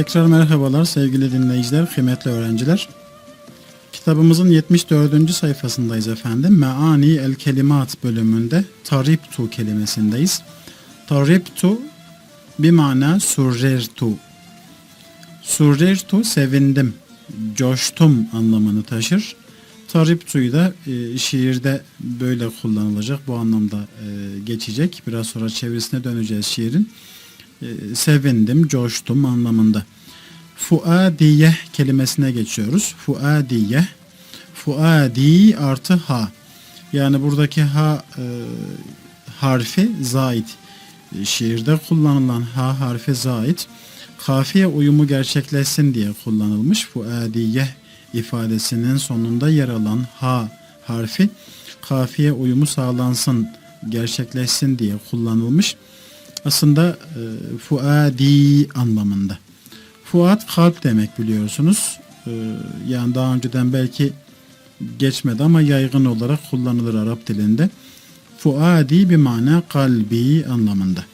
Tekrar merhabalar sevgili dinleyiciler, kıymetli öğrenciler. Kitabımızın 74. sayfasındayız efendim. Meani el kelimat bölümünde tariptu kelimesindeyiz. Tariptu bir mana surrertu. Surrertu sevindim, coştum anlamını taşır. Tariptu'yu da e, şiirde böyle kullanılacak, bu anlamda e, geçecek. Biraz sonra çevirisine döneceğiz şiirin. E, sevindim, coştum anlamında. Fuadiye kelimesine geçiyoruz. Fuadiye. Fuadi artı ha. Yani buradaki ha e, harfi zait. E, Şiirde kullanılan ha harfi zait. Kafiye uyumu gerçekleşsin diye kullanılmış. Fuadiye ifadesinin sonunda yer alan ha harfi kafiye uyumu sağlansın, gerçekleşsin diye kullanılmış. Aslında e, fuadi anlamında. Fuat kalp demek biliyorsunuz. E, yani daha önceden belki geçmedi ama yaygın olarak kullanılır Arap dilinde. Fuadi bir mana kalbi anlamında.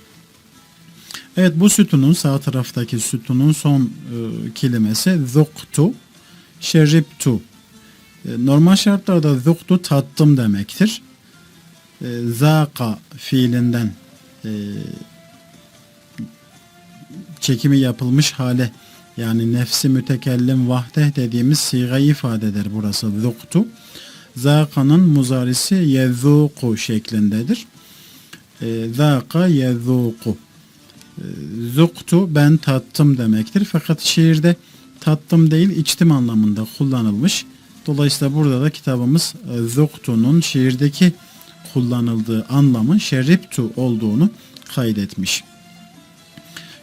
Evet bu sütunun sağ taraftaki sütunun son e, kelimesi zuktu, şeriptu. E, normal şartlarda zuktu tattım demektir. E, zaka fiilinden e, çekimi yapılmış hale yani nefsi mütekellim vahdeh dediğimiz sigayı ifade eder burası zuktu. Zaka'nın muzarisi yezuku şeklindedir. E, zaka yezuku. E, zuktu ben tattım demektir. Fakat şiirde tattım değil içtim anlamında kullanılmış. Dolayısıyla burada da kitabımız e, zuktu'nun şiirdeki kullanıldığı anlamın şeriptu olduğunu kaydetmiş.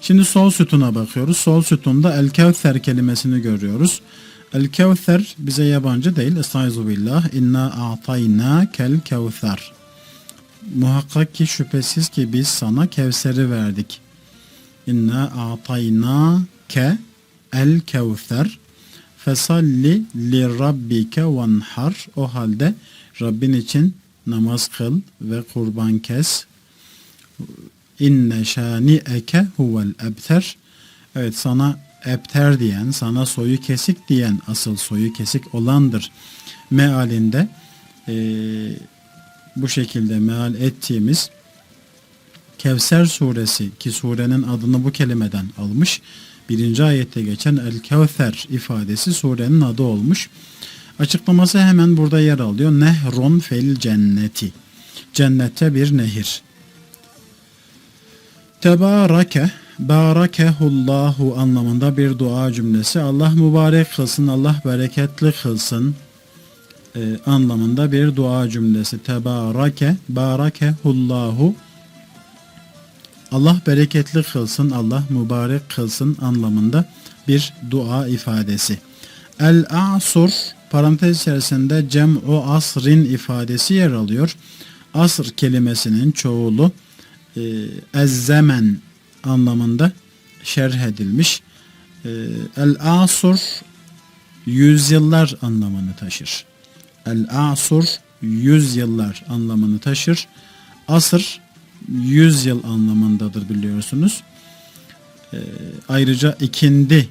Şimdi sol sütuna bakıyoruz. Sol sütunda el kevser kelimesini görüyoruz. El kevser bize yabancı değil. Estaizu billah. İnna a'tayna kel kevser. Muhakkak ki şüphesiz ki biz sana Kevser'i verdik. İnna a'tayna ke el kevser. Fesalli li rabbike vanhar. O halde Rabbin için namaz kıl ve kurban kes. İnne şani eke huvel ebter. Evet sana ebter diyen, sana soyu kesik diyen asıl soyu kesik olandır. Mealinde e, bu şekilde meal ettiğimiz Kevser suresi ki surenin adını bu kelimeden almış. Birinci ayette geçen El Kevser ifadesi surenin adı olmuş. Açıklaması hemen burada yer alıyor. Nehrun fel cenneti. Cennette bir nehir. Tebareke, barakehullahu anlamında bir dua cümlesi. Allah mübarek kılsın, Allah bereketli kılsın e, anlamında bir dua cümlesi. Tebareke, barakehullahu Allah bereketli kılsın, Allah mübarek kılsın anlamında bir dua ifadesi. El-Asur parantez içerisinde cem'u asrin ifadesi yer alıyor. Asr kelimesinin çoğulu e, ezzemen anlamında şerh edilmiş. E, El-Asur yüzyıllar anlamını taşır. El-Asur yüzyıllar anlamını taşır. Asır yüz yıl anlamındadır biliyorsunuz. E, ayrıca ikindi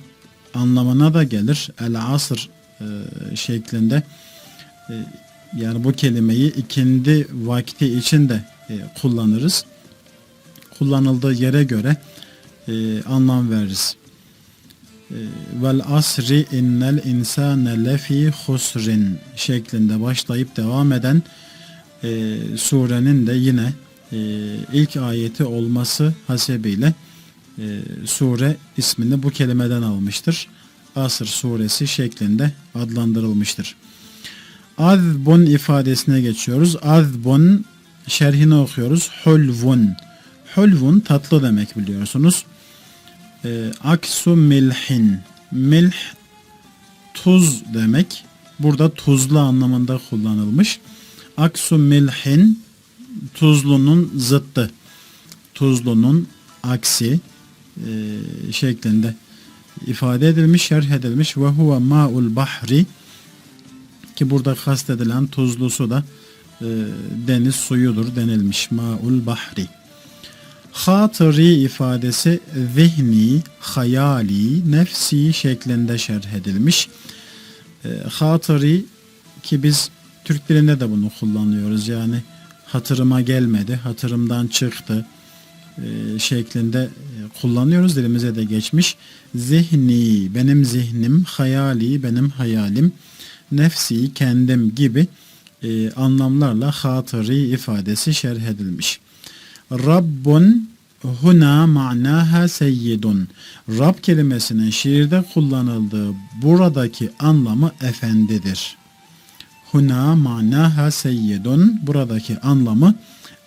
anlamına da gelir. El-Asr e, şeklinde e, yani bu kelimeyi ikindi vakti için de e, kullanırız. Kullanıldığı yere göre e, anlam veririz. E, Vel asri innel insane lefi husrin şeklinde başlayıp devam eden e, surenin de yine e, ilk ayeti olması hasebiyle e, sure ismini bu kelimeden almıştır. Asr suresi şeklinde adlandırılmıştır. Azbun ifadesine geçiyoruz. Azbun şerhini okuyoruz. Hulvun. Hulvun tatlı demek biliyorsunuz. E, aksu milhin. Milh tuz demek. Burada tuzlu anlamında kullanılmış. Aksu milhin tuzlunun zıttı. Tuzlunun aksi e, şeklinde ifade edilmiş, şerh edilmiş. Ve huve ma'ul bahri ki burada kastedilen tuzlu su da e, deniz suyudur denilmiş. Ma'ul bahri. Hatırı ifadesi zihni, hayali, nefsi şeklinde şerh edilmiş. E, hatırı ki biz Türk dilinde de bunu kullanıyoruz. Yani hatırıma gelmedi, hatırımdan çıktı e, şeklinde e, kullanıyoruz. Dilimize de geçmiş. Zihni, benim zihnim, hayali, benim hayalim, nefsi, kendim gibi e, anlamlarla hatırı ifadesi şerh edilmiş. Rabbun huna ma'naha seyyidun. Rab kelimesinin şiirde kullanıldığı buradaki anlamı efendidir. Huna ma'naha seyyidun. Buradaki anlamı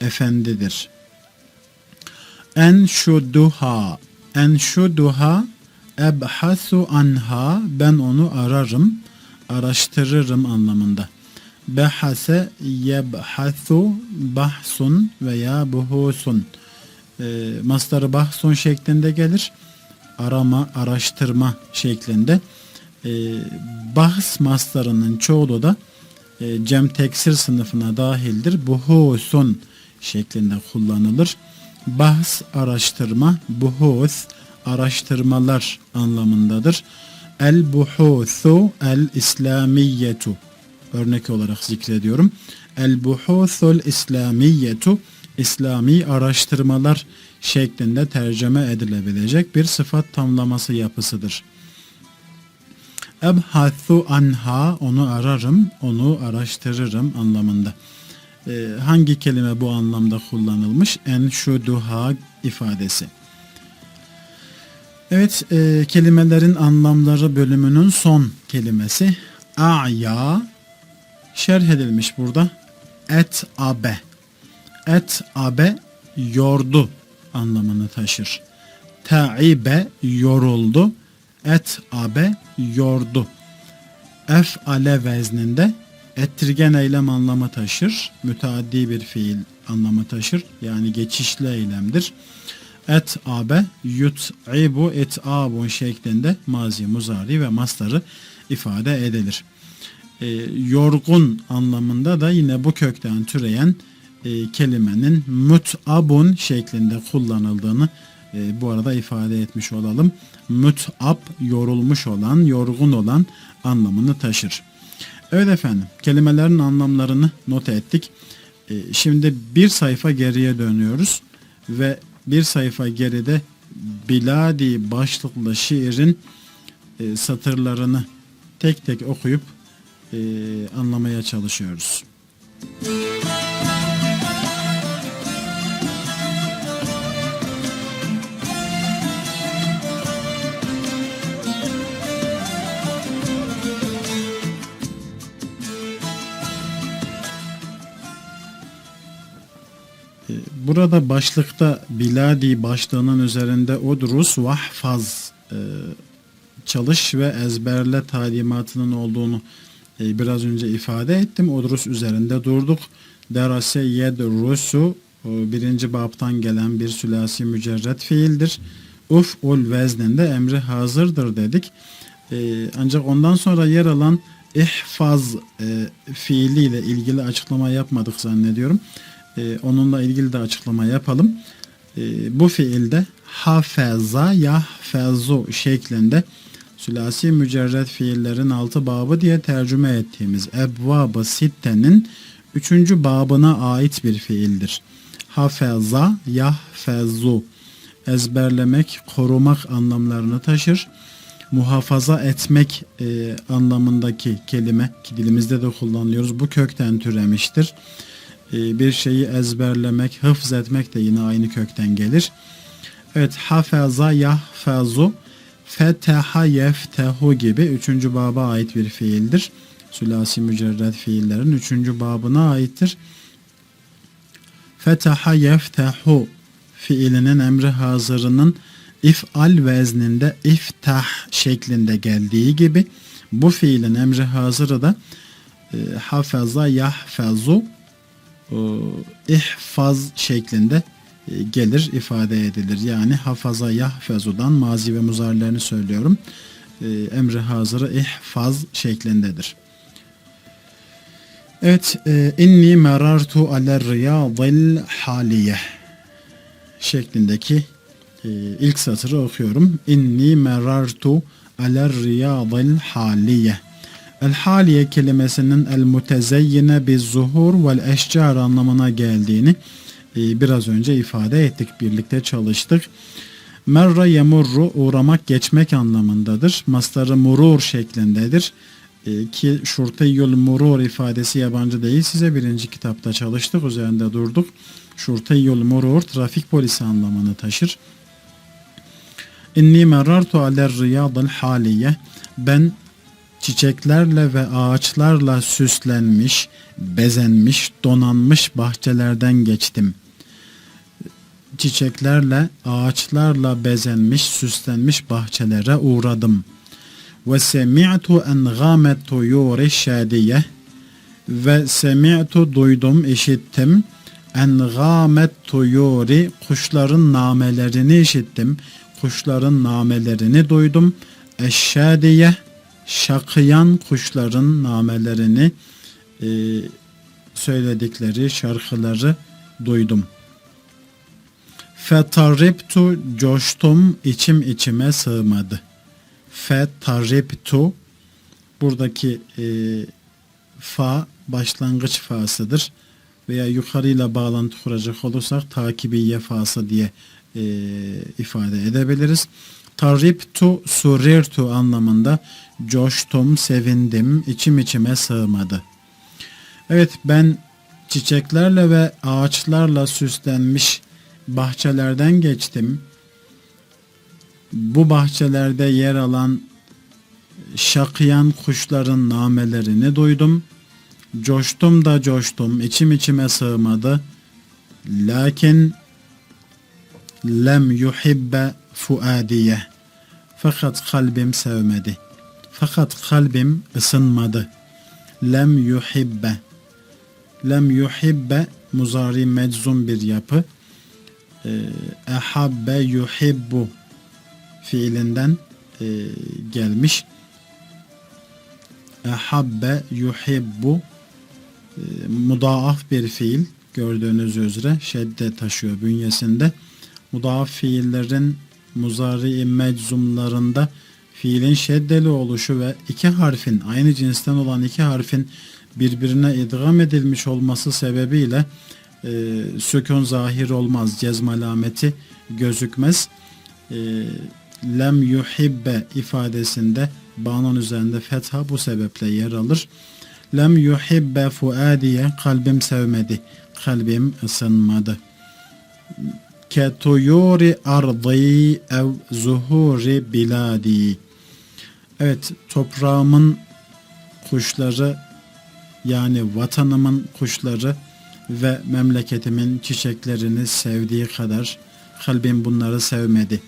efendidir. En şuduha. En şuduha ebhasu anha. Ben onu ararım, araştırırım anlamında. Behase yebhasu bahsun veya buhusun. E, mastarı bahsun şeklinde gelir. Arama, araştırma şeklinde. E, bahs mastarının çoğulu da e, cem teksir sınıfına dahildir. Buhusun şeklinde kullanılır. Bahs araştırma, buhus araştırmalar anlamındadır. El buhusu el İslamiyetu örnek olarak zikrediyorum. El buhusul İslamiyetu İslami araştırmalar şeklinde tercüme edilebilecek bir sıfat tamlaması yapısıdır. Ebhathu anha onu ararım, onu araştırırım anlamında. Ee, hangi kelime bu anlamda kullanılmış? En şuduha ifadesi. Evet, e, kelimelerin anlamları bölümünün son kelimesi a'ya şerh edilmiş burada. Et abe. Et abe yordu anlamını taşır. Ta'ibe yoruldu. Et abe yordu. Ef ale vezninde ettirgen eylem anlamı taşır. Müteaddi bir fiil anlamı taşır. Yani geçişli eylemdir. Et abe yut'ibu et'abun şeklinde mazi, muzari ve mastarı ifade edilir. E, yorgun anlamında da yine bu kökten türeyen e, kelimenin mut'abun şeklinde kullanıldığını e, bu arada ifade etmiş olalım. Mut'ab yorulmuş olan, yorgun olan anlamını taşır. Evet efendim kelimelerin anlamlarını not ettik. E, şimdi bir sayfa geriye dönüyoruz ve bir sayfa geride Biladi başlıklı şiirin e, satırlarını tek tek okuyup e, anlamaya çalışıyoruz. E, Burada başlıkta Biladi başlığının üzerinde Udrus Vahfaz e, çalış ve ezberle talimatının olduğunu biraz önce ifade ettim. Udrus üzerinde durduk. Derase yedrusu e, birinci babtan gelen bir sülasi mücerret fiildir. Uf ul vezninde emri hazırdır dedik. E, ancak ondan sonra yer alan ihfaz e, fiiliyle ilgili açıklama yapmadık zannediyorum. E, onunla ilgili de açıklama yapalım. E, bu fiilde hafeza yahfezu şeklinde sülasi mücerret fiillerin altı babı diye tercüme ettiğimiz ebvab-ı sittenin üçüncü babına ait bir fiildir. Hafeza yahfezu ezberlemek, korumak anlamlarını taşır. Muhafaza etmek e, anlamındaki kelime ki dilimizde de kullanıyoruz. Bu kökten türemiştir. E, bir şeyi ezberlemek, hıfz etmek de yine aynı kökten gelir. Evet, hafeza yahfezu feteha yeftehu gibi üçüncü baba ait bir fiildir. Sülasi mücerred fiillerin üçüncü babına aittir. Feteha yeftehu fiilinin emri hazırının if'al vezninde iftah şeklinde geldiği gibi bu fiilin emri hazırı da e, hafaza yahfazu e, ihfaz şeklinde gelir ifade edilir. Yani hafaza yahfezudan mazi ve muzarlerini söylüyorum. E, emri hazırı ihfaz şeklindedir. Evet, e, inni merartu aler riyadil haliye şeklindeki e, ilk satırı okuyorum. İnni merartu aler riyadil haliye. El haliye kelimesinin el mutezeyyine biz zuhur vel eşcar anlamına geldiğini biraz önce ifade ettik. Birlikte çalıştık. Merra yemurru uğramak geçmek anlamındadır. Mastarı murur şeklindedir. E, ki şurteyyul murur ifadesi yabancı değil. Size birinci kitapta çalıştık. Üzerinde durduk. Şurteyyul murur trafik polisi anlamını taşır. İnni merartu aler riyadil haliye. Ben çiçeklerle ve ağaçlarla süslenmiş, bezenmiş, donanmış bahçelerden geçtim. Çiçeklerle, ağaçlarla bezenmiş, süslenmiş bahçelere uğradım. Ve semi'tu engâmet tuyûri şâdiye ve semi'tu duydum, işittim. Engâmet tuyûri kuşların namelerini işittim. Kuşların namelerini duydum. Eşşâdiye şakıyan kuşların namelerini e, söyledikleri şarkıları duydum. Fetarriptu coştum içim içime sığmadı. Fetarriptu buradaki e, fa başlangıç fasıdır veya yukarıyla bağlantı kuracak olursak takibiye fası diye e, ifade edebiliriz. Tarriptu surirtu anlamında coştum, sevindim, içim içime sığmadı. Evet ben çiçeklerle ve ağaçlarla süslenmiş bahçelerden geçtim. Bu bahçelerde yer alan şakıyan kuşların namelerini duydum. Coştum da coştum, içim içime sığmadı. Lakin lem yuhibbe fuadiye. Fakat kalbim sevmedi. Fakat kalbim ısınmadı. Lem yuhibbe. Lem yuhibbe muzari meczum bir yapı. Ee, ehabbe yuhibbu fiilinden e, gelmiş. Ehabbe yuhibbu e, mudaaf bir fiil gördüğünüz üzere şedde taşıyor bünyesinde. Mudaaf fiillerin muzari meczumlarında fiilin şeddeli oluşu ve iki harfin aynı cinsten olan iki harfin birbirine idgam edilmiş olması sebebiyle e, sükun zahir olmaz. Cezm alameti gözükmez. E, lem yuhibbe ifadesinde bağının üzerinde fetha bu sebeple yer alır. Lem yuhibbe fuadiye kalbim sevmedi. Kalbim ısınmadı. Ketuyuri ardı ev zuhuri biladi. Evet toprağımın kuşları yani vatanımın kuşları ve memleketimin çiçeklerini sevdiği kadar kalbim bunları sevmedi.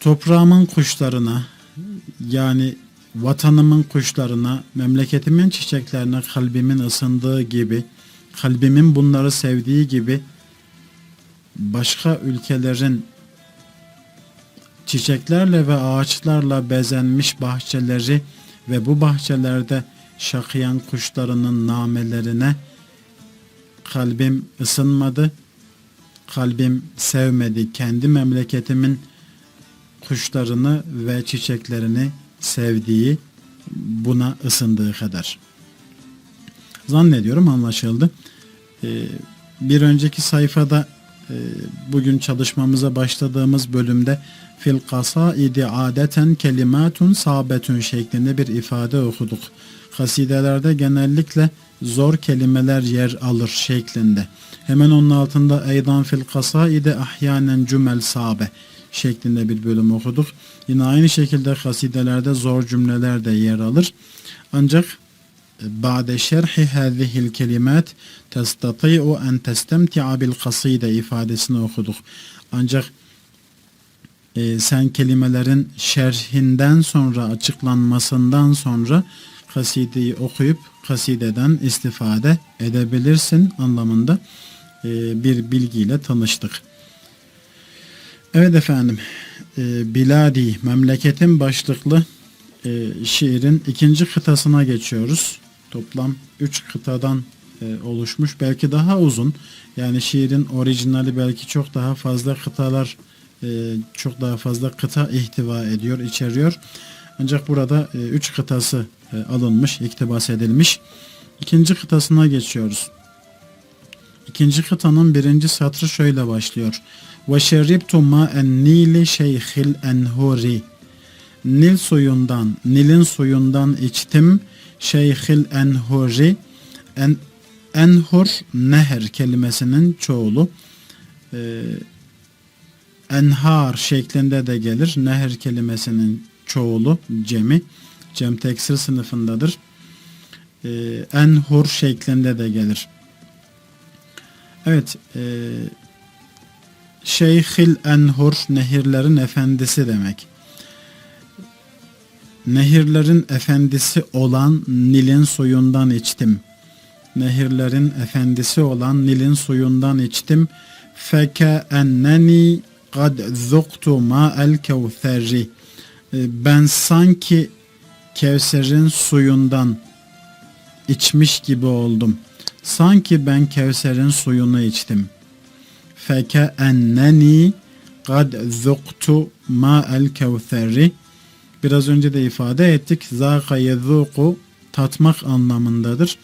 Toprağımın kuşlarına yani vatanımın kuşlarına, memleketimin çiçeklerine kalbimin ısındığı gibi, kalbimin bunları sevdiği gibi başka ülkelerin çiçeklerle ve ağaçlarla bezenmiş bahçeleri ve bu bahçelerde şakıyan kuşlarının namelerine kalbim ısınmadı. Kalbim sevmedi. Kendi memleketimin kuşlarını ve çiçeklerini sevdiği buna ısındığı kadar. Zannediyorum anlaşıldı. Ee, bir önceki sayfada e, bugün çalışmamıza başladığımız bölümde fil kasaidi adeten kelimatun sabetun şeklinde bir ifade okuduk. Kasidelerde genellikle zor kelimeler yer alır şeklinde. Hemen onun altında eydan fil kasaidi ahyanen cümel sabe şeklinde bir bölüm okuduk. Yine aynı şekilde kasidelerde zor cümleler de yer alır. Ancak بعد şerhi هذه الكلمات تستطيع أن تستمتع بالقصيدة ifadesini okuduk. Ancak e, sen kelimelerin şerhinden sonra açıklanmasından sonra kasideyi okuyup kasideden istifade edebilirsin anlamında e, bir bilgiyle tanıştık. Evet efendim e, Biladi memleketin başlıklı e, şiirin ikinci kıtasına geçiyoruz. Toplam üç kıtadan oluşmuş. Belki daha uzun. Yani şiirin orijinali belki çok daha fazla kıtalar çok daha fazla kıta ihtiva ediyor, içeriyor. Ancak burada üç kıtası alınmış, iktibas edilmiş. İkinci kıtasına geçiyoruz. İkinci kıtanın birinci satrı şöyle başlıyor. Şeribtu ma'en nili şeyhil enhuri. Nil suyundan, Nil'in suyundan içtim. Şeyhil enhuri. En, enhur neher kelimesinin çoğulu. Ee, enhar şeklinde de gelir. Neher kelimesinin çoğulu cemi. Cem teksir sınıfındadır. Ee, enhur şeklinde de gelir. Evet. E, Şeyhil Enhur nehirlerin efendisi demek. Nehirlerin efendisi olan Nil'in suyundan içtim. Nehirlerin efendisi olan Nil'in suyundan içtim. Feke enneni kad zuktu ma'el kevtheri. Ben sanki Kevser'in suyundan içmiş gibi oldum. Sanki ben Kevser'in suyunu içtim. Feke enneni kad zuktu ma'el kevtheri. Biraz önce de ifade ettik. Zaka yezuku tatmak anlamındadır.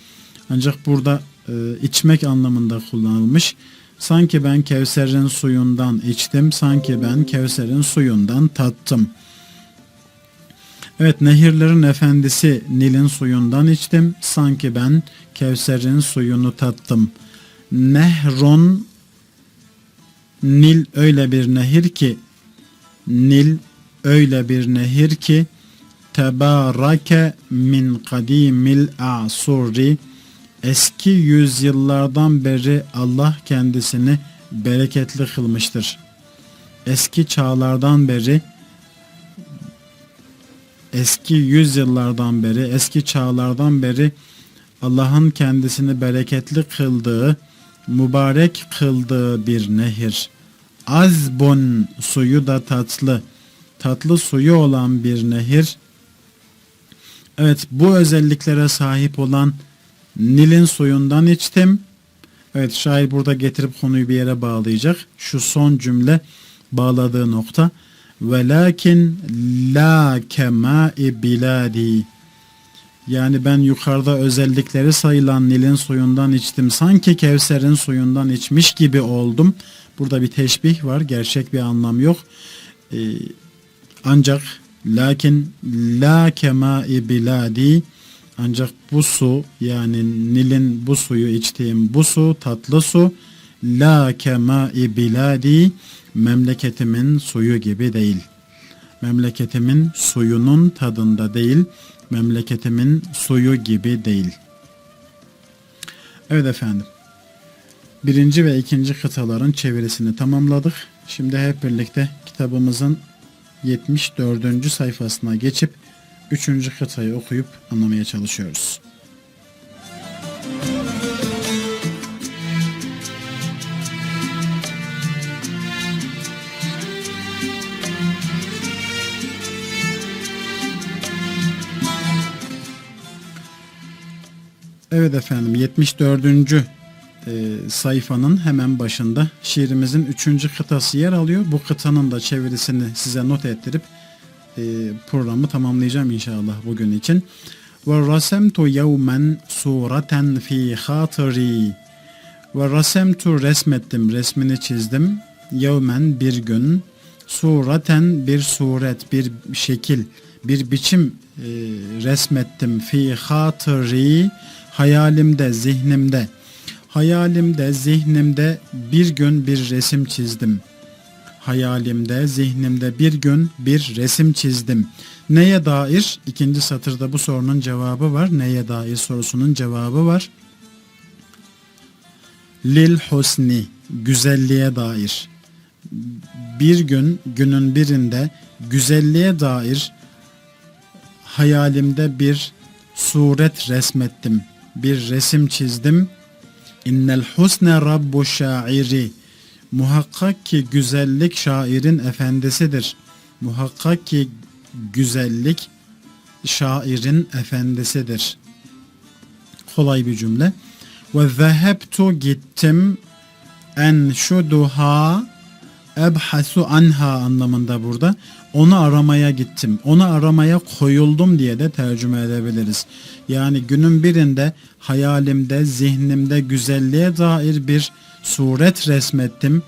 Ancak burada e, içmek anlamında kullanılmış. Sanki ben Kevser'in suyundan içtim. Sanki ben Kevser'in suyundan tattım. Evet nehirlerin efendisi Nil'in suyundan içtim. Sanki ben Kevser'in suyunu tattım. Nehron Nil öyle bir nehir ki Nil öyle bir nehir ki tebarake min kadimil asuri eski yüzyıllardan beri Allah kendisini bereketli kılmıştır. Eski çağlardan beri eski yüzyıllardan beri, eski çağlardan beri Allah'ın kendisini bereketli kıldığı, mübarek kıldığı bir nehir. Azbun suyu da tatlı, tatlı suyu olan bir nehir. Evet bu özelliklere sahip olan Nil'in suyundan içtim. Evet şair burada getirip konuyu bir yere bağlayacak. Şu son cümle bağladığı nokta. Velakin la kemai biladi. Yani ben yukarıda özellikleri sayılan Nil'in suyundan içtim. Sanki Kevser'in suyundan içmiş gibi oldum. Burada bir teşbih var. Gerçek bir anlam yok. Ee, ancak lakin la kemai biladi ancak bu su yani Nil'in bu suyu içtiğim bu su tatlı su la kemai biladi memleketimin suyu gibi değil. Memleketimin suyunun tadında değil, memleketimin suyu gibi değil. Evet efendim. Birinci ve ikinci kıtaların çevirisini tamamladık. Şimdi hep birlikte kitabımızın 74. sayfasına geçip 3. kıtayı okuyup anlamaya çalışıyoruz. Evet efendim 74. E, sayfanın hemen başında şiirimizin 3. kıtası yer alıyor. Bu kıtanın da çevirisini size not ettirip e, programı tamamlayacağım inşallah bugün için. Ve rasemtu yevmen sureten fi hatiri ve rasemtu resmettim, resmini çizdim. Yevmen bir gün sureten bir suret, bir şekil, bir biçim e, resmettim fi hatiri hayalimde, zihnimde, hayalimde, zihnimde bir gün bir resim çizdim. Hayalimde, zihnimde bir gün bir resim çizdim. Neye dair? İkinci satırda bu sorunun cevabı var. Neye dair sorusunun cevabı var. Lil husni, güzelliğe dair. Bir gün, günün birinde güzelliğe dair hayalimde bir suret resmettim bir resim çizdim. İnnel husne rabbu şairi. Muhakkak ki güzellik şairin efendisidir. Muhakkak ki güzellik şairin efendisidir. Kolay bir cümle. Ve zehebtu gittim en şuduha ebhasu anha anlamında burada. Onu aramaya gittim. Onu aramaya koyuldum diye de tercüme edebiliriz. Yani günün birinde hayalimde, zihnimde güzelliğe dair bir suret resmettim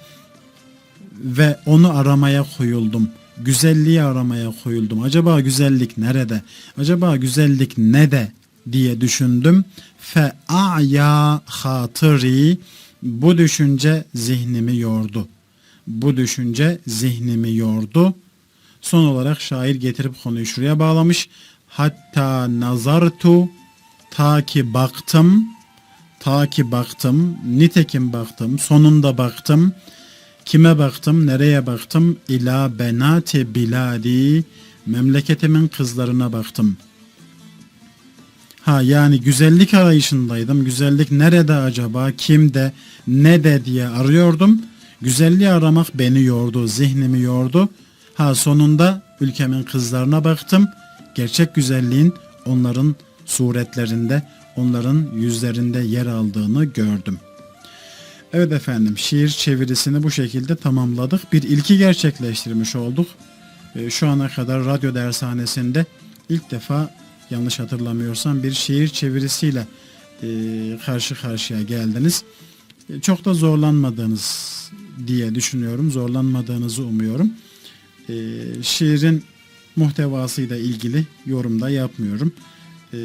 ve onu aramaya koyuldum. Güzelliği aramaya koyuldum. Acaba güzellik nerede? Acaba güzellik ne de diye düşündüm. Fe a'ya hatırı bu düşünce zihnimi yordu. Bu düşünce zihnimi yordu. Son olarak şair getirip konuyu şuraya bağlamış. Hatta nazartu ta ki baktım ta ki baktım nitekim baktım sonunda baktım. Kime baktım nereye baktım? İla benati biladi memleketimin kızlarına baktım. Ha yani güzellik arayışındaydım. Güzellik nerede acaba? Kimde ne de diye arıyordum. Güzelliği aramak beni yordu zihnimi yordu ha sonunda ülkemin kızlarına baktım gerçek güzelliğin onların suretlerinde onların yüzlerinde yer aldığını gördüm. Evet efendim şiir çevirisini bu şekilde tamamladık. Bir ilki gerçekleştirmiş olduk. Ee, Şu ana kadar radyo dershanesinde ilk defa yanlış hatırlamıyorsam bir şiir çevirisiyle e, karşı karşıya geldiniz. E, Çok da zorlanmadığınız diye düşünüyorum. Zorlanmadığınızı umuyorum. E, Şiirin muhtevasıyla ilgili yorumda yapmıyorum. Ee,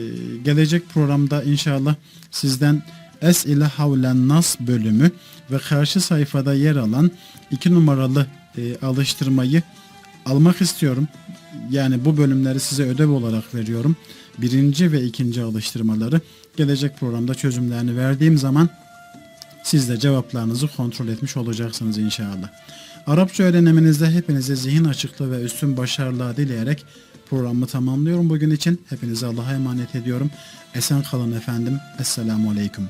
gelecek programda inşallah sizden Es ile Havlen Nas bölümü ve karşı sayfada yer alan iki numaralı e, alıştırmayı almak istiyorum. Yani bu bölümleri size ödev olarak veriyorum. Birinci ve ikinci alıştırmaları gelecek programda çözümlerini verdiğim zaman siz de cevaplarınızı kontrol etmiş olacaksınız inşallah. Arapça öğreneminizde hepinize zihin açıklığı ve üstün başarılar dileyerek programı tamamlıyorum bugün için. Hepinizi Allah'a emanet ediyorum. Esen kalın efendim. Esselamu Aleyküm.